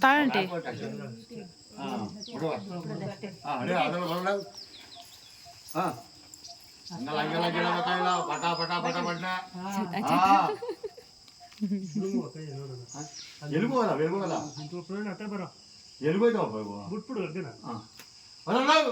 ತಾಳಂಟಿ ಪಟ ಪಟ ಪಟ ಪಟ ಎಲ್ಗೋಲ್ಲ ಎಲ್ಗೋಲ್ಲ ಎಲ್ಗೋಯ್ತಾವ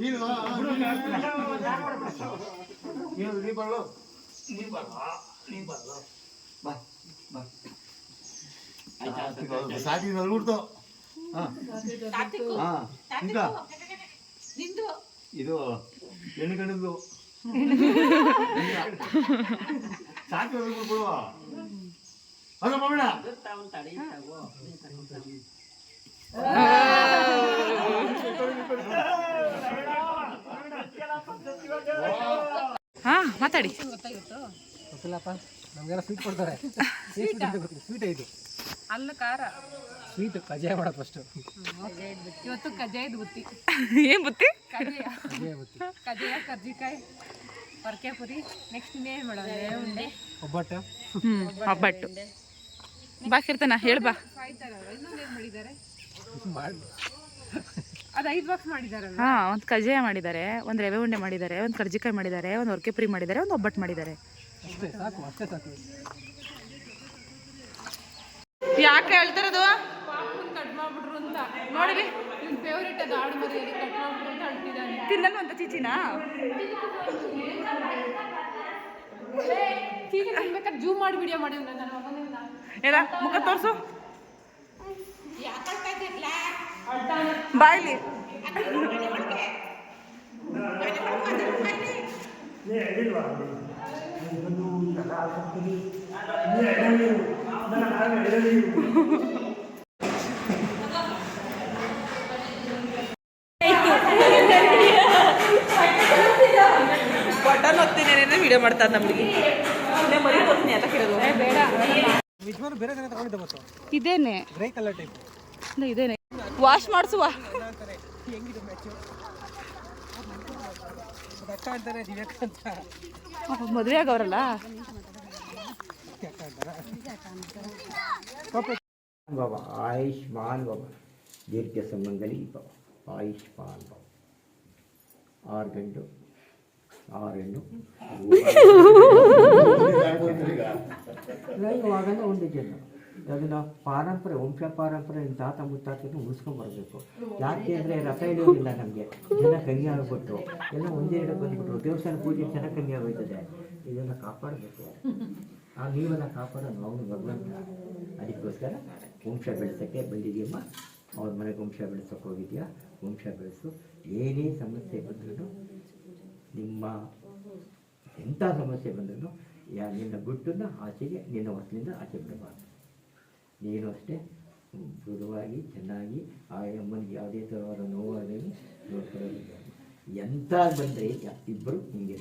ನೀನು ಅರ್ಜುನ ನೀ ಬರಲು. ನೀ ಬರಲ್ಲ ನೀ ಬರಲ್ಲ ಬಾ ಬಾ. ಸಾಟಿ ನಲ್ಬಿಡ್ತು ಹಾ. ಇಂತ ಇದು ಹೆಣ್ಣು ಕಣ್ಣದ್ದು ಸಾಕಿ ಬಿಡುವ ಅಲ್ಲ ಮಮ್ಮಣ ಹಾ ಮಾತಾಡಿ. ಗೊತ್ತಿಲ್ಲಪ್ಪ ನಮಗೆಲ್ಲ ಸ್ವೀಟ್ ಕೊಡ್ತಾರೆ. ಸ್ವೀಟ್ ಇದು ಅಲ್ಲ ಖಾರ. ಸ್ವೀಟ್ ಕಜಾಯ ಮಾಡೋದು ಫಸ್ಟು ಇವತ್ತು ಕಜಾಯದ ಬುತ್ತಿ. ಏನ್ ಬುತ್ತಿ? ಕಜ್ಜಾಯ. ಕಜಾಯ ಬತ್ತಿ. ಕಜ್ಜಾಯ ಕರ್ಜಿಕಾಯಿ ಪರ್ಕೆ ಪುರಿ. ನೆಕ್ಸ್ಟ್ ಇನ್ನೇನು ಮಾಡೋದು ಉಂಡೆ ಒಬ್ಬಟ್ಟು. ಹ್ಮ್ ಹಬ್ಬಟ್ಟು ಬಾ ಕೀರ್ತನ ಹೇಳ್ ಬಾ. ಕಾಯ್ತಾರಲ್ಲ ಇನ್ನೊಂದೇನು ಮಾಡಿದ್ದಾರೆ ಮಾಡಿ ಅದು ಐದು ಬಾಕ್ಸ್ ಮಾಡಿದಾರಲ್ಲ? ಹಾ ಒಂದು ಕಜ್ಜಾಯ ಮಾಡಿದ್ದಾರೆ ಒಂದು ರವೆ ಉಂಡೆ ಮಾಡಿದ್ದಾರೆ ಒಂದು ಕರ್ಜಿಕಾಯಿ ಮಾಡಿದ್ದಾರೆ ಒಂದು ಹೊರಕೆ ಪುರಿ ಮಾಡಿದ್ದಾರೆ ಒಂದು ಒಬ್ಬಟ್ಟು ಮಾಡಿದ್ದಾರೆ ಯಾಕೆ ಹೇಳ್ತಿರೋದು ಮಾಡ್ಬಿಟ್ರು ಅಂತ. ನೋಡಿ ನಿಮ್ ಫೇವ್ರೇಟ್ ಅದು ಆಡು ಮರಿಯಲ್ಲಿ ಮಾಡ್ಬಿಟ್ರು ಅಂತ ಅಂತಿದ್ದಾನೆ ತಿನ್ನಲು ಅಂತ ಚೀಚಿನಾ? ತಿನ್ಬೇಕಾದ್ರೆ ಜೂಮ್ ಮಾಡಿ ವಿಡಿಯೋ ಮಾಡಿ ನನ್ನ ಎಲ್ಲ ಮುಖ ತೋರ್ಸು ಬಾಯ್ಲಿ ಬಟನ್ ಒತ್ತೀನಿ ವಿಡಿಯೋ ಮಾಡ್ತಾರೆ ನಮಗೆ ಮರಿ ತೋರಿಸ್ತೀನಿ ಯಾತಕ್ಕಿರೋದು ಬೇಡ ಬೇರೆ ಇದೇನೆ. ಗ್ರೇ ಕಲರ್ ಟೈಪ್ ಇದೇನೆ. ವಾಶ್ ಮಾಡಿಸುವ. ಮದುವೆ ಆಗವ್ರಲ್ಲ. ಬಾಬಾ ಆಯುಷ್ಮಾನ್ ಬಾಬಾ. ದೀರ್ಘ ಸಂಬಂಧಲಿ ಬಾಬಾ. ಆಯುಷ್ಮಾನ್ ಬಾಬಾ. ಆರ್ ಗಂಟು ಆರು ಹೆಣ್ಣು. ಇವಾಗಲ್ಲ ಒಂದು ಜನ ಅದನ್ನ ಪಾರಂಪರೆ, ವಂಶ ಪಾರಂಪರೆ ತಾತ ತಾತ ಮುತ್ತಾತನ ಉಳಿಸ್ಕೊಂಡ್ಬರ್ಬೇಕು ಯಾಕೆ ಅಂದರೆ ಇಳಿಯೋದಿಲ್ಲ ನಮಗೆ ಜನ ಕಮ್ಮಿ ಆಗಿಬಿಟ್ಟು ಎಲ್ಲ ಒಂದೇ ಇಡ ಬಂದ್ಬಿಟ್ರು. ದೇವಸ್ಥಾನ ಪೂಜೆ ಜನ ಕಮ್ಮಿ ಆಗೋಯ್ತದೆ. ಇದನ್ನು ಕಾಪಾಡಬೇಕು ಆ ನೀವನ್ನ ಕಾಪಾಡೋದು ಅವನು ಭಗವಂತ. ಅದಕ್ಕೋಸ್ಕರ ವಂಶ ಬೆಳೆಸೋಕ್ಕೆ ಬಂದಿದೆಯಮ್ಮ ಅವ್ರ ಮನೆಗೆ ವಂಶ ಬೆಳೆಸೋಕೆ ಹೋಗಿದ್ಯಾ ವಂಶ ಬೆಳೆಸು. ಏನೇ ಸಮಸ್ಯೆ ಬಂದ್ರೂ, ನಿಮ್ಮ ಎಂಥ ಸಮಸ್ಯೆ ಬಂದ್ರೂ ಯಾ, ನಿನ್ನ ಗುಟ್ಟನ್ನು ಆಚೆಗೆ, ನಿನ್ನ ಹೊಸಲಿಂದ ಆಚೆ ಬಿಡಬಾರ್ದು. ನೀನು ಅಷ್ಟೇ ಮೃದುವಾಗಿ, ಚೆನ್ನಾಗಿ, ಆ ಅಮ್ಮನಿಗೆ ಯಾವುದೇ ಥರವಾದ ನೋವಾಗಲಿ, ನೋಡ್ಕೊಳ್ಳೋದಿಲ್ಲ. ಎಂಥ ಬಂದರೆ ಇಬ್ಬರು ಹಿಂಗೆ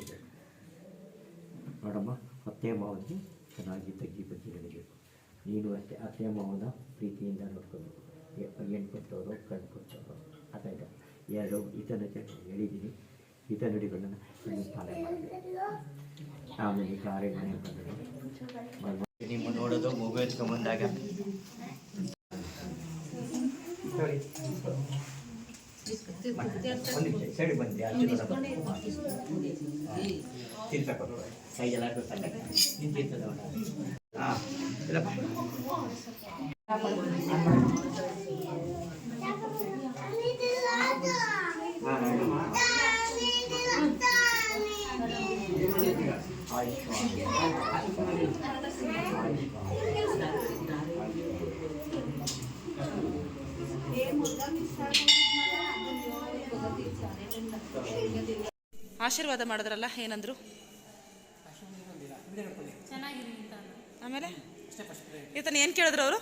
ನೋಡಮ್ಮ, ಅತ್ತೆ ಮಾವನಿಗೆ ಚೆನ್ನಾಗಿ ತಗ್ಗಿ ಬಗ್ಗೆ ಹೇಳಬೇಕು ನೀನು ಅಷ್ಟೇ, ಅತ್ತೆ ಮಾವನ ಪ್ರೀತಿಯಿಂದ ನೋಡ್ಕೋಬೇಕು. ಏನು ಕೊಟ್ಟವರು ಕಣ್ಣು ಕೊಟ್ಟವರು ಆ ಥರ ಎರಡು ಹಿತನ ಹೇಳಿದ್ದೀನಿ. ಈತ ಪಾಲನೆ ಮಾಡಬೇಕು. ಆಮೇಲೆ ಬಂದರು ನಿಮ್ಮ ನೋಡೋದು ಒಂದು ನಿಮಿಷ ಸೈಡ್ ಬಂದೆ ಕೈ ಎಲ್ಲ ನಿಂತಿರ್ತದೆ ಹಾಂ ಆಶೀರ್ವಾದ ಮಾಡಿದ್ರಲ್ಲ ಏನಂದ್ರು? ಆಮೇಲೆ? ಈತನ ಏನು ಕೇಳಿದ್ರು ಅವರು?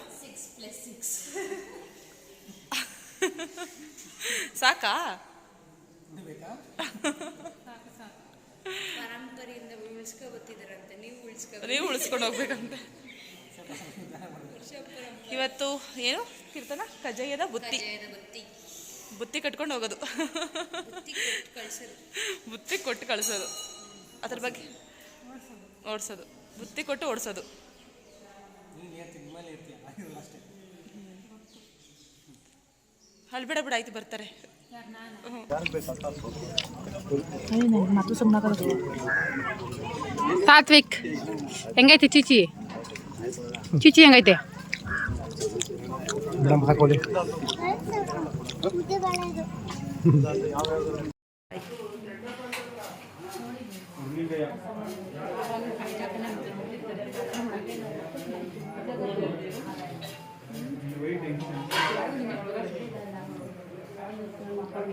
ಸಾಕಾ? ನೀವು ಉಳಿಸ್ಕೊ ನೀವು ಉಳಿಸ್ಕೊಂಡು ಹೋಗ್ಬೇಕಂತೆ. ಇವತ್ತು ಏನು? ಕೀರ್ತನ? ಕಜ್ಜಾಯದ ಬುತ್ತಿ. ಬುತ್ತಿ. ಬುತ್ತಿ ಕಟ್ಕೊಂಡು ಹೋಗೋದು. ಕಳ್ಸೋದು. ಬುತ್ತಿ ಕೊಟ್ಟು ಕಳಿಸೋದು. ಅದ್ರ ಬಗ್ಗೆ ಓಡಿಸೋದು. ಬುತ್ತಿ ಕೊಟ್ಟು ಓಡಿಸೋದು. ಅಲ್ಬಿಡ ಬಿಡ ಆಯ್ತು ಬರ್ತಾರೆ. ಸಾತ್ವಿಕ್ ಹೆಂಗೈತೆ ಚೀಚಿ? ಚೀಚಿ ಹೆಂಗೈತೆ?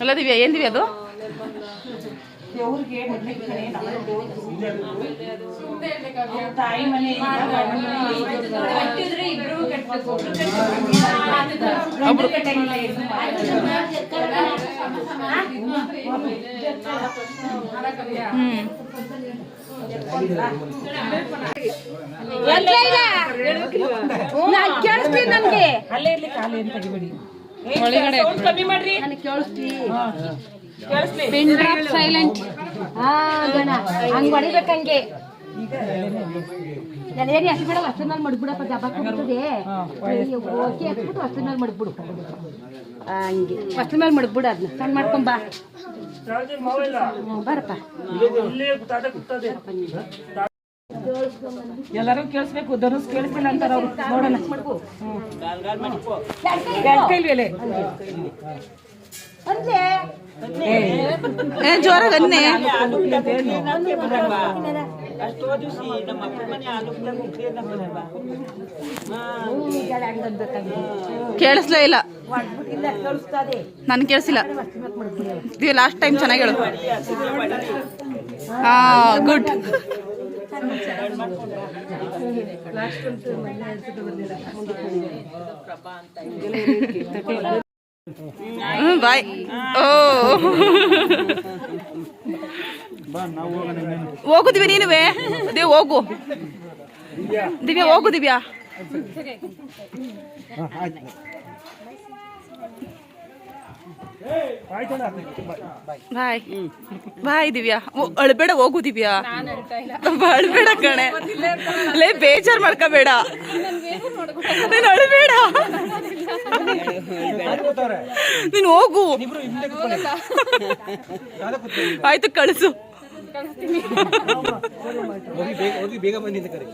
ಅಲ್ಲ ದಿವ್ಯಾ ಏನ್ ದಿವ್ಯಾ ಅದು? ಒಬ್ರು ಹ್ಮ್. ಕೇಳಿಸ್ತೀನಿ ಸೈಲೆಂಟ್ ಹಾ ಗಣ ಹಂಗ್ ಹೊಡಿಬೇಕಂಗೆ. ಏನಿ ಅಷ್ಟು ಬೇಡ ಅಷ್ಟು ಮೇಲೆ ಮಡ್ಬಿಡಪ್ಪ ದಬ್ಬಾಕ್ ಹೋಗ್ತದೆ ಓಕೆ ಹಾಕ್ಬಿಟ್ಟು ಅಷ್ಟು ಮೇಲೆ ಮಡ್ಬಿಡು. ಹಂಗೆ. ಅಷ್ಟು ಮೇಲೆ ಮಡ್ಬಿಡು ಅದನ್ನ ಸಣ್ಣ ಮಾಡ್ಕೊಂಬ ಬರಪ್ಪ ಬಾರಪ್ಪ. ಎಲ್ಲರೂ ಕೇಳಿಸ್ಬೇಕು ಧನುಸ್ ಕೇಳಿಸ್ತಿಲ್ಲ ಅಂತಾರ ಅವ್ರು. ನೋಡೋಣ. ಅಂದ್ರೆ ಏ ಜೋರಾಗಿ ಅನ್ನೆ. ಕೇಳಿಸ್ಲೇ ಇಲ್ಲ. ನಾನು ಕೇಳಿಸಿಲ್ಲ. ಇದು ಲಾಸ್ಟ್ ಟೈಮ್ ಚೆನ್ನಾಗಿ ಹೇಳು ಹಾ ಗುಡ್ ಬಾಯ್. ಓ. ಹೋಗು ದಿವ್ಯ ನೀನುವೆ? ದೇವ್ ಹೋಗು. ದಿವ್ಯಾ ಹೋಗು ದಿವ್ಯಾ. ಬಾಯ್. ಬಾಯ್ ದಿವ್ಯಾ. ಅಳ್ಬೇಡ, ಹೋಗು ದಿವ್ಯಾ. ಅಳ್ಬೇಡ ಕಣೆ. ಲೇ, ಬೇಜಾರ್ ಮಾಡ್ಕೋಬೇಡ. ನೀನು ಅಳ್ಬೇಡ. ನೀನು ಹೋಗು. ಆಯ್ತು, ಕಳಿಸು. ಹೋಗಿ ಬೇಗ ಹೋಗಿ ಬೇಗ ಬಂದಿದ್ದ ಕರೆ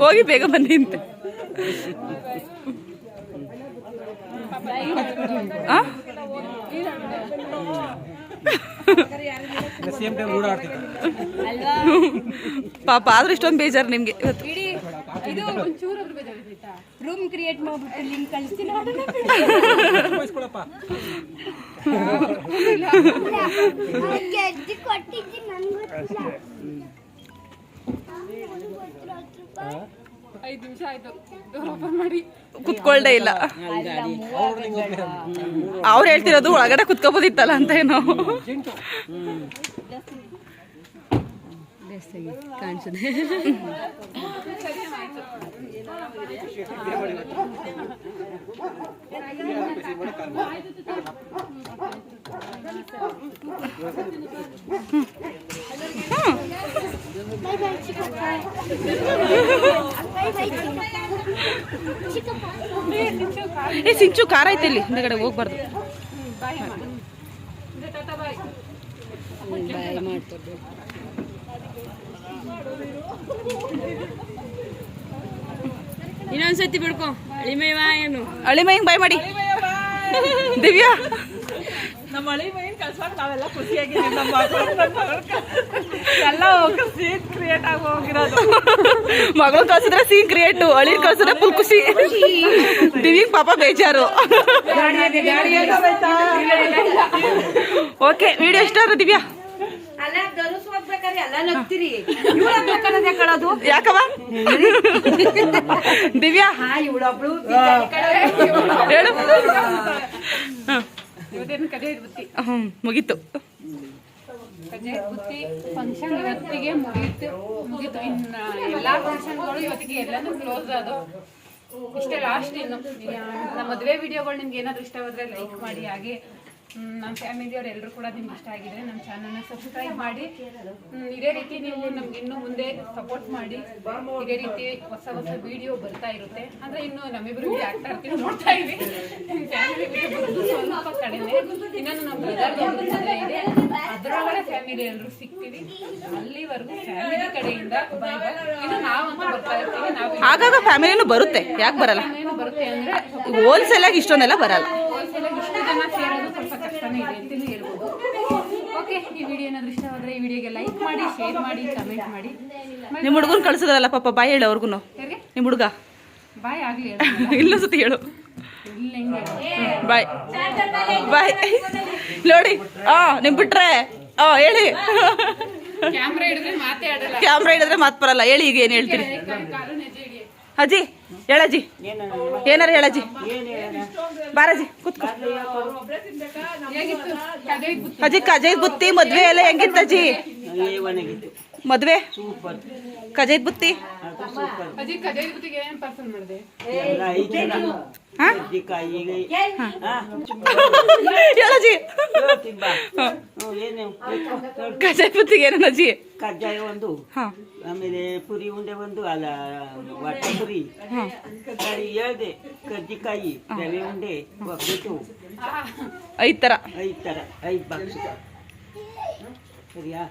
ಹೋಗಿ ಬೇಗ ಬಂದಿಂತೆ ಆ? ಸೇಮ್ ಟೈಮ್ ರೂಢ ಆಡ್ತಿದ್ದ ಪಾಪ ಆದ್ರೆ ಇಷ್ಟೊಂದು ಬೇಜಾರು ನಿಮ್ಗೆ ರೂಮ್ ಕ್ರಿಯೇಟ್ ಮಾಡ್ಬಿಟ್ಟು ಲಿಂಕ್ ಕಳಿಸ್ತೀನಿ ಐದು ನಿಮಿಷ ಆಯ್ತು. ಓಪನ್ ಮಾಡಿ. ಕುತ್ಕೊಳ್ದೇ ಇಲ್ಲ. ಅವ್ರು ಹೇಳ್ತಿರೋದು ಒಳಗಡೆ ಕುತ್ಕೋಬೋದಿತ್ತಲ್ಲ ಅಂತ ಏನೋ. ಕಾಣಿಸಿದೆ ಬೈ ಏ ಸಿಂಚು ಖಾರ ಐತೆ ಇಲ್ಲಿ ಹಿಂದೆಗಡೆ ಹೋಗ್ಬಾರ್ದು. ಇನ್ನೊಂದ್ಸತಿ ಬಿಡ್ಕೊ ಅಳಿಮೈವಾ ಏನು. ಅಳಿಮೈ ಹಿಂಗ್ ಬಾಯ್ ಮಾಡಿ? ದಿವ್ಯಾ. ನಮ್ಮ ಮಳಿ ಮೈನ್ ಕಳ್ಸಕ್ ನಾವೆಲ್ಲ ಖುಷಿಯಾಗಿದ್ದೀವಿ. ನಮ್ಮ ಮಗಳು ನನ್ನ ಮಗಳು ಎಲ್ಲ ಸೀನ್ ಕ್ರಿಯೇಟ್ ಆಗಿ ಹೋಗಿರೋದು. ಮಗಳು ಕಳ್ಸಿದ್ರೆ ಸೀನ್ ಕ್ರಿಯೇಟ್ ಅಳಿ ಕಳ್ಸಿದ್ರೆ ಫುಲ್ ಖುಷಿ. ದಿವ್ಯಂಗ್ ಪಾಪ ಬೇಜಾರು. ಓಕೆ ವಿಡಿಯೋ ಇಷ್ಟ ಆದ್ರೆ ದಿವ್ಯಾ? ಅಲ್ಲ ಧನುಸ್ ಹೋಗ್ಬೇಕಾದ್ರೆ ಎಲ್ಲ ನಗ್ತೀರಿ. ಇವ್ರ ಬೇಕಾದ್ರೆ ಕಳೋದು ಯಾಕವ ದಿವ್ಯಾ? ಹೇಳು. ಹ್ಮ್ ಮುಗೀತು. ಬುತ್ತಿ ಫಂಕ್ಷನ್ ಇವತ್ತಿಗೆ ಮುಗೀತು. ಮುಗೀತು. ಇನ್ನು ಎಲ್ಲ ಫಂಕ್ಷನ್ಗಳು ಇವತ್ತಿಗೆ ಎಲ್ಲಾನು ಕ್ಲೋಸ್ ಅದು ಇಷ್ಟೇ ಲಾಸ್ಟ್ ಇನ್ನು. ನಮ್ಮ ಮದುವೆ ವಿಡಿಯೋಗಳು ನಿಮ್ಗೆ ಏನಾದ್ರು ಇಷ್ಟವಾದ್ರೆ ಲೈಕ್ ಮಾಡಿ ಹಾಗೆ ನಮ್ಮ ಫ್ಯಾಮಿಲಿಯವ್ರು ಎಲ್ಲರೂ ಕೂಡ ನಿಮ್ಗೆ ಇಷ್ಟ ಆಗಿದೆ ನಮ್ಮ ಚಾನಲ್ನ ಸಬ್ಸ್ಕ್ರೈಬ್ ಮಾಡಿ. ಇದೇ ರೀತಿ ನೀವು ನಮ್ಗೆ ಇನ್ನು ಮುಂದೆ ಸಪೋರ್ಟ್ ಮಾಡಿ. ಇದೇ ರೀತಿ ಹೊಸ ಹೊಸ ವಿಡಿಯೋ ಬರ್ತಾ ಇರುತ್ತೆ. ಅಂದ್ರೆ ಇನ್ನು ನಮ್ಮಿಬ್ರು ವಿಡಿಯೋ ಆಗ್ತಾ ಇರ್ತೀವಿ ನೋಡ್ತಾ ಇವಿ ಫ್ಯಾಮಿಲಿ ಸ್ವಲ್ಪ ಕಡಿಮೆ. ಇನ್ನೊಂದು ನಮ್ಮ ಇದೆ. ಅದರೊಳಗಡೆ ಫ್ಯಾಮಿಲಿ ಎಲ್ಲರೂ ಸಿಗ್ತೀವಿ. ಅಲ್ಲಿವರೆಗೂ ಫ್ಯಾಮಿಲಿ ಕಡೆಯಿಂದ ಇನ್ನು ನಾವಂತೂ ಬರ್ತಾ ಇರ್ತೀವಿ. ನಾವು ಆಗಾಗ ಫ್ಯಾಮಿಲಿನೂ ಬರುತ್ತೆ. ಯಾಕೆ ಬರಲ್ಲ? ಬರುತ್ತೆ ಅಂದ್ರೆ ಹೋಲ್ಸೇಲ್ ಆಗಿ ಇಷ್ಟೊಂದೆಲ್ಲ ಬರಲ್ಲ. ಹೋಲ್ಸೇಲ್ ಇಷ್ಟು ಜನ ಸೇರೋದು ಸ್ವಲ್ಪ ಕಷ್ಟನೇ ಇದೆ ಅಂತಲೂ ಹೇಳ್ಬೋದು ಓಕೆ ಈ ವಿಡಿಯೋ ಏನಾದ್ರು ಇಷ್ಟವಾದ್ರೆ ಈ ವಿಡಿಯೋಗೆ ಲೈಕ್ ಮಾಡಿ ಶೇರ್ ಮಾಡಿ ಕಮೆಂಟ್ ಮಾಡಿ. ನಿಮ್ಮ ಹುಡುಗನ್ ಕಳ್ಸಿದ್ರಲ್ಲ ಪಾಪ ಬಾಯ್ ಹೇಳು ಅವ್ರಿಗೂ ನಿಮ್ಮ ಹುಡುಗ. ಬಾಯ್ ಆಗ್ಲಿ ಇಲ್ಲ ಸತಿ ಹೇಳು. ಬಾಯ್. ಬಾಯ್. ನೋಡಿ ಆ ನಿಮ್ ಬಿಟ್ರೆ ಆ ಹೇಳಿ. ಕ್ಯಾಮ್ರಾ ಹಿಡಿದ್ರೆ ಮಾತಾಡಲ್ಲ ಕ್ಯಾಮ್ರಾ ಹಿಡಿದ್ರೆ ಮಾತು ಬರಲ್ಲ. ಹೇಳಿ ಈಗ ಏನು ಹೇಳ್ತೀರಿ? ಅಜ್ಜಿ ಹೇಳಜ್ಜಿ ಏನಾರ ಹೇಳಜ್ಜಿ ಬಾರಜ್ಜಿ ಕೂತ್ಕೋ. ಅಜ್ಜಿ ಕಜೈದ್ ಬುತ್ತಿ ಮದ್ವೆ ಎಲ್ಲ ಹೆಂಗಿತ್ತ ಅಜ್ಜಿ ಮದ್ವೆ? ಕಜೈದ್ ಬುತ್ತಿ? ಅಜ್ಜಿ ಕದೆ ಪುತ್ತಿಗೆ ಏನ್ ಅಜ್ಜಿ ಕಜ್ಜಾಯ ಒಂದು ಆಮೇಲೆ ಪುರಿ ಉಂಡೆ ಒಂದು ಅಲ್ಲ ವಟ ಪುರಿ. ಹೇಳ್ದೆ ಕಜ್ಜಿಕಾಯಿ ರವೆ ಉಂಡೆ ಒಬ್ಬಟ್ಟು ಐದ್ ಥರ ಐದು ಥರ ಐದು ಬಾಕ್ಸ್. ಸರಿಯಾ?